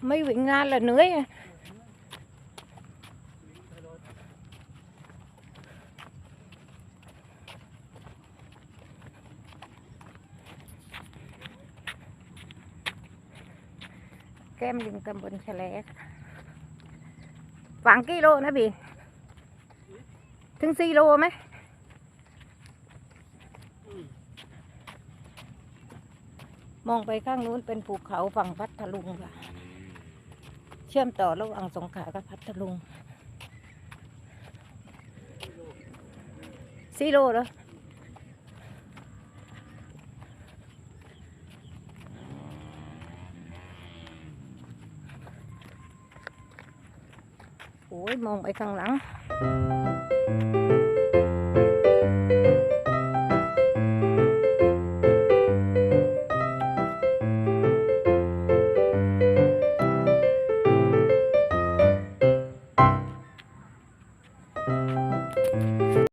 mấy vị nga là nưới à? kem đừng tầm bốn xe lẻ khoảng kilo nữa bị thương kilo mấy. มองไปข้างนู้นเป็นภูเขาฝั่งพัทลุงค่ะ เชื่อมต่อระหว่างสงขลากับพัทลุงสี่โลเหรอโอ้ยมองไปข้างหลัง